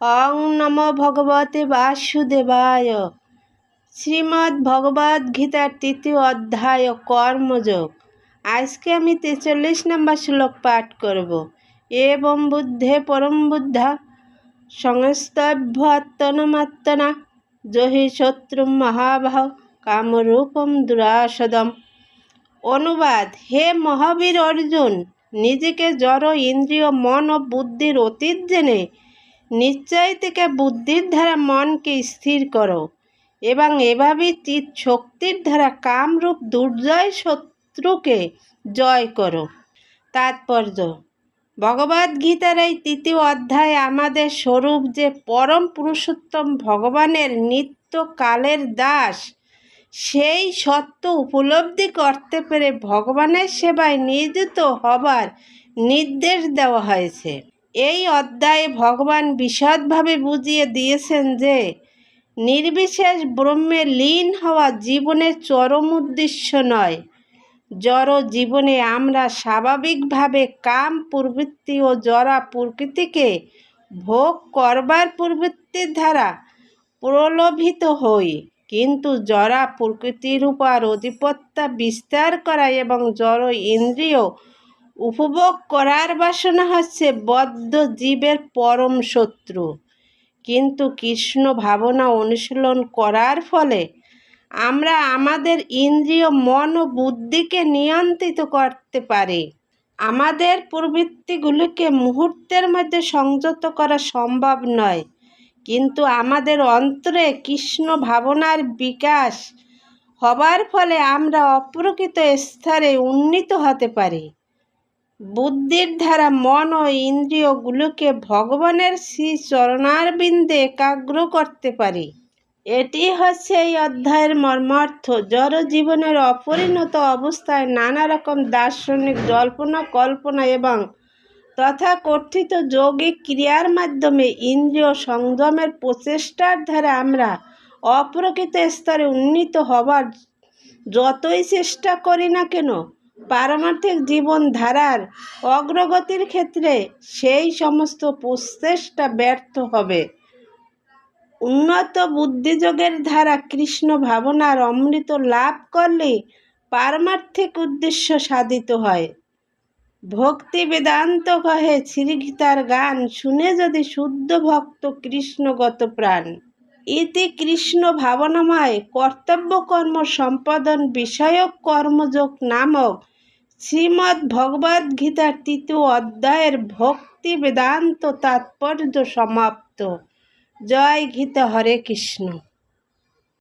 অং নম ভগবতে বাসুদেবায়। শ্রীমদ্ ভগবদ গীতার তৃতীয় অধ্যায় কর্মযোগ। আজকে আমি তেচল্লিশ নম্বর শ্লোক পাঠ করব। এবং বুদ্ধে পরম বুদ্ধা সংস্তভ্যত্তনমাত্তনা জহি শত্রু মহাবাহ কামরূপম দুরাসদম। অনুবাদ, হে মহাবীর অর্জুন, নিজেকে জড় ইন্দ্রিয় মন ও বুদ্ধির অতীত জেনে নিশ্চয় থেকে বুদ্ধির দ্বারা মনকে স্থির করো এবং এভাবেই চিত শক্তির দ্বারা কামরূপ দুর্জয় শত্রুকে জয় করো। তাৎপর্য ভগবদ্গীতার এই তৃতীয় অধ্যায় আমাদের স্বরূপ যে পরম পুরুষোত্তম ভগবানের নিত্য কালের দাস, সেই সত্য উপলব্ধি করতে পেরে ভগবানের সেবায় নিয়োজিত হবার নির্দেশ দেওয়া হয়েছে। এই অধ্যায়ে ভগবান বিশদভাবে বুঝিয়ে দিয়েছেন যে, নির্বিশেষ ব্রহ্মে লীন হওয়া জীবনের চরম উদ্দেশ্য নয়। জড় জীবনে আমরা স্বাভাবিকভাবে কাম প্রবৃত্তি ও জরা প্রকৃতিকে ভোগ করবার প্রবৃত্তির দ্বারা প্রলোভিত হই। কিন্তু জরা প্রকৃতির উপর অধিপত্য বিস্তার করা এবং জড় ইন্দ্রিয় উপভোগ করার বাসনা হচ্ছে বদ্ধ জীবের পরম শত্রু। কিন্তু কৃষ্ণ ভাবনা অনুশীলন করার ফলে আমরা আমাদের ইন্দ্রিয় মন ও বুদ্ধিকে নিয়ন্ত্রিত করতে পারি। আমাদের প্রবৃত্তিগুলিকে মুহূর্তের মধ্যে সংযত করা সম্ভব নয়। কিন্তু আমাদের অন্তরে কৃষ্ণ ভাবনার বিকাশ হবার ফলে আমরা অপ্রকৃত স্তরে উন্নীত হতে পারি। বুদ্ধির দ্বারা মন ও ইন্দ্রিয়গুলোকে ভগবানের শ্রী চরণারবিন্দে একাগ্র করতে পারি। এটি হচ্ছে এই অধ্যায়ের মর্মার্থ। জড় জীবনের অপরিণত অবস্থায় নানা রকম দার্শনিক জল্পনা, কল্পনা এবং তথা কর্থিত যৌগিক ক্রিয়ার মাধ্যমে ইন্দ্রিয় সংযমের প্রচেষ্টার দ্বারা আমরা অপ্রকৃত স্তরে উন্নীত হবার যতই চেষ্টা করি না কেন পারমার্থিক জীবনধারার অগ্রগতির ক্ষেত্রে সেই সমস্ত প্রচেষ্টা ব্যর্থ হবে। উন্নত বুদ্ধিযোগের ধারা কৃষ্ণ ভাবনার অমৃত লাভ করলে পারমার্থিক উদ্দেশ্য সাধিত হয়। ভক্তি বেদান্ত কহে শ্রীগীতার গান শুনে যদি শুদ্ধ ভক্ত কৃষ্ণগত প্রাণ। ইতি কৃষ্ণ ভাবনাময় কর্তব্যকর্ম সম্পাদন বিষয়ক কর্মযোগ নামক শ্রীমদ্ ভগবদ গীতার তৃতীয় অধ্যায়ের ভক্তি বেদান্ত তাৎপর্য সমাপ্ত। জয় গীতা হরে কৃষ্ণ।